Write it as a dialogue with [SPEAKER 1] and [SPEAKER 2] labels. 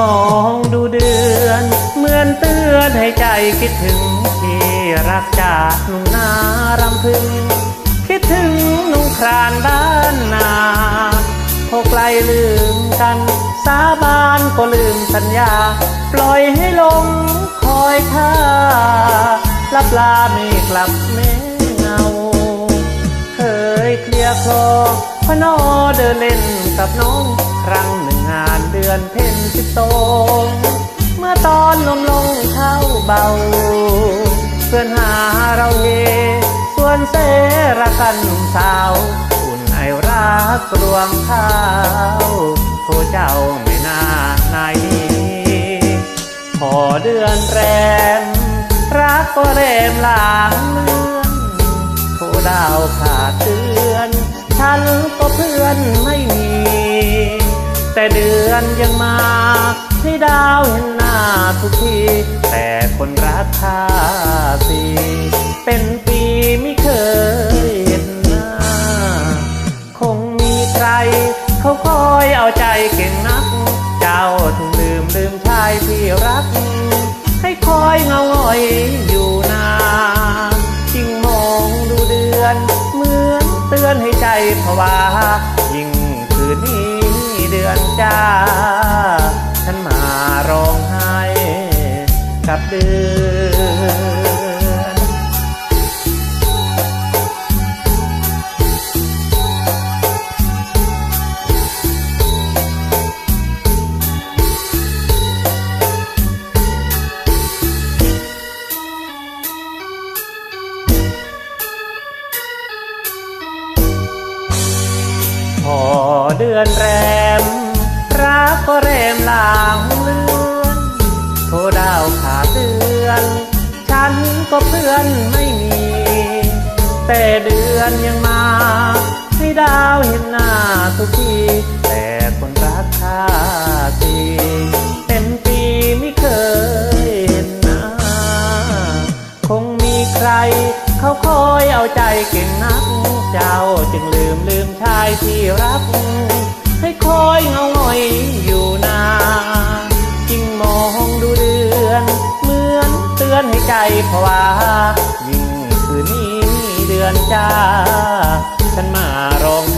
[SPEAKER 1] มองดูเดือน เหมือนเตือนให้ใจคิดถึงที่รักจากหนุ่มนารำพึง คิดถึงนุ่งครานบ้านนาพอไกลลืมกัน สาบานก็ลืมสัญญา ปล่อยให้ลงคอยท่าลับลาไม่กลับแม่เงา เคยเคลียร์คลอพนอเดินเล่นกับน้องครั้งหนึ่ง งานเดือนเพ็ญสิบโต เมื่อตอนลมลงเท้าเบา เพื่อนหาเราเฮส่วนเสรกันหนุ่มสาว อุ่นไอรักรวงข้าโทเจ้าไม่น่าไหนายพอเดือนแรมรักก็เรมหลางเลือนโทดาวขาดเตือน ฉันก็เพื่อนไม่มี แต่เดือนยังมา ให้ดาวเห็นหน้าทุกที แต่คนรักค่าสีเป็นปีไม่เคยเห็นหน้า คงมีใคร เขาคอยเอาใจเก่งนัก เจ้าถึงลืมลืมชายที่รัก ให้คอยเงาง่อยอยู่นานยิ่งมองดูเดือน เหมือนเตือนให้ใจผวายิ่ง อนจ้า พอเดือนแรมรักก็เรมลางเลือนโทดาวขาดเดือน ฉันก็เพื่อนไม่มี แต่เดือนยังมาให้ดาวเห็นหน้าทุกทีแต่คนรักค่า ใคร เขาคอยเอาใจเก่งนัก เจ้าจึงลืมลืมชายที่รัก ให้คอยเงาง่อยอยู่นานจิงมองดูเดือน เหมือนเตือนให้ใจผวายิ่งคืนนี้เดือนจ้าฉันมารอง